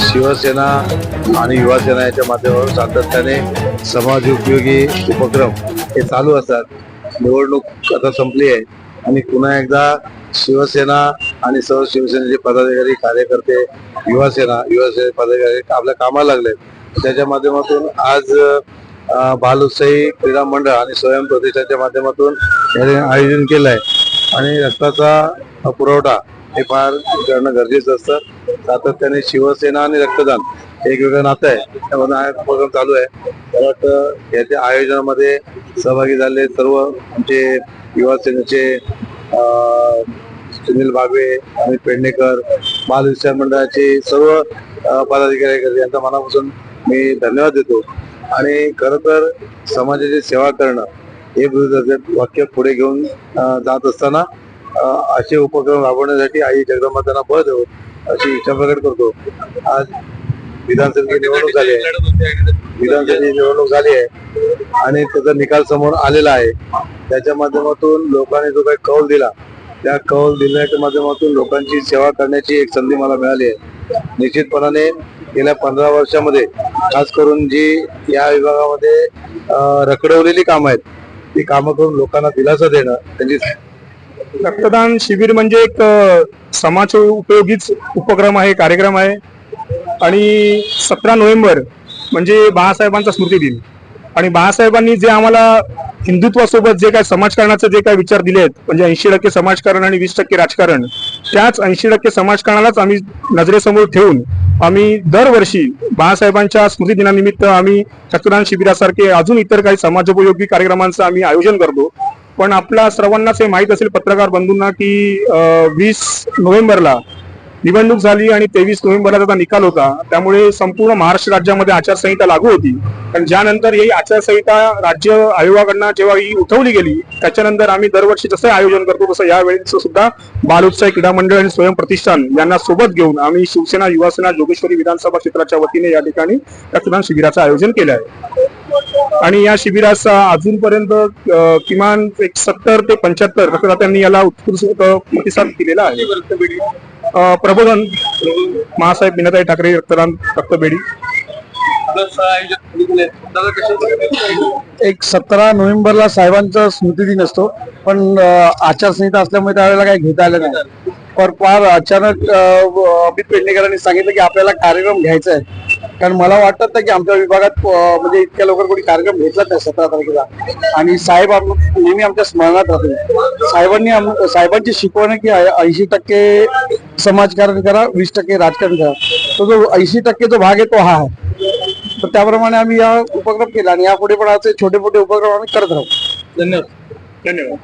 शिवसेना आणि युवासेना याच्या माध्यमातून सातत्याने समाज उपयोगी उपक्रम हे चालू असतात. निवडणूक आता संपली आहे आणि पुन्हा एकदा शिवसेना आणि सर्व शिवसेनेचे पदाधिकारी कार्यकर्ते युवासेना युवासेना पदाधिकारी आपल्या कामाला लागले त्याच्या माध्यमातून आज अं, क्रीडा मंडळ आणि स्वयं प्रतिष्ठानच्या माध्यमातून आयोजन केलं आहे आणि रक्ताचा पुरवठा हे फार करणं गरजेचं असतं. सातत्याने शिवसेना आणि रक्तदान हे एक वेगळं नातं आहे. त्यामध्ये हा उपक्रम चालू आहे. मला वाटतं याच्या आयोजनामध्ये सहभागी झाले सर्व आमचे युवा सेनेचे सुनील बागवे अमित पेडणेकर बाल विचार मंडळाचे सर्व पदाधिकारी करते यांचा मनापासून मी धन्यवाद देतो. आणि खर तर समाजाची सेवा करणं हे वाक्य पुढे घेऊन जात असताना असे उपक्रम राबवण्यासाठी आई जगदंबातांना बळ देऊ अशी इच्छा प्रकट करतो. आज विधानसभेची निवडणूक झाली आहे. विधानसभेची निवडणूक झाली आहे आणि त्याचा निकाल समोर आलेला आहे. त्याच्या माध्यमातून लोकांनी जो काही कौल दिला त्या कौल दिल्याच्या माध्यमातून लोकांची सेवा करण्याची एक संधी मला मिळाली आहे. निश्चितपणाने गेल्या पंधरा वर्षामध्ये खास करून जी या विभागामध्ये रखडवलेली कामं आहेत ती कामं करून लोकांना दिलासा देणं त्यांची रक्तदान शिबिर म्हणजे एक समाज उपयोगीच उपक्रम आहे कार्यक्रम आहे. आणि सतरा नोव्हेंबर म्हणजे बाळासाहेबांचा स्मृती दिन आणि बाळासाहेबांनी जे आम्हाला हिंदुत्वासोबत जे काय समाजकारणाचे जे काय विचार दिले आहेत म्हणजे ऐंशी टक्के समाजकारण आणि वीस टक्के राजकारण त्याच ऐंशी टक्के समाजकारणालाच आम्ही नजरेसमोर ठेवून आम्ही दरवर्षी बाळासाहेबांच्या स्मृतीदिनानिमित्त आम्ही रक्तदान शिबिरासारखे अजून इतर काही समाजोपयोगी कार्यक्रमांचं आम्ही आयोजन करतो. पण आपल्या सर्वांनाच हे माहीत असेल पत्रकार बंधूंना की वीस नोव्हेंबरला निवडणूक झाली आणि तेवीस नोव्हेंबरला त्याचा निकाल होता. त्यामुळे संपूर्ण महाराष्ट्र राज्यामध्ये आचारसंहिता लागू होती. पण ज्यानंतर ही आचारसंहिता राज्य आयोगाकडनं जेव्हा ही उठवली गेली त्याच्यानंतर आम्ही दरवर्षी जसं आयोजन करतो तसं यावेळेस सुद्धा बाल क्रीडा मंडळ आणि स्वयं प्रतिष्ठान यांना सोबत घेऊन आम्ही शिवसेना युवासेना जोगेश्वरी विधानसभा क्षेत्राच्या वतीने या ठिकाणी रक्तदान शिबिराचं आयोजन केलं आहे. आणि या शिबिराचा अजूनपर्यंत किमान एक सत्तर ते पंच्याहत्तर रक्तदात्यांनी याला उत्कृष्ट प्रतिसाद दिलेला आहे. प्रबोधन महासाहेब बिनाताई ठाकरे रक्तदान रक्तपेढी एक सतरा नोव्हेंबरला साहेबांचा स्मृती दिन असतो पण आचारसंहिता असल्यामुळे त्यावेळेला काही घेता आलं नाही. पण फार अचानक अमित पेडणेकरांनी सांगितलं की आपल्याला कार्यक्रम घ्यायचा आहे. कारण मला वाटत नाही की आमच्या विभागात म्हणजे इतक्या लवकर कोणी कार्यक्रम घेतला नाही सतरा तारखेला. आणि साहेब नेहमी आमच्या स्मरणात राहतील. साहेबांनी साहेबांची शिकवण की ऐंशी टक्के समाजकारण करा वीस टक्के राजकारण करा. तो जो ऐंशी टक्के जो भाग आहे तो हा आहे. तर त्याप्रमाणे आम्ही या उपक्रम केला आणि यापुढे पण असे छोटे मोठे उपक्रम आम्ही करत राहू. धन्यवाद. धन्यवाद.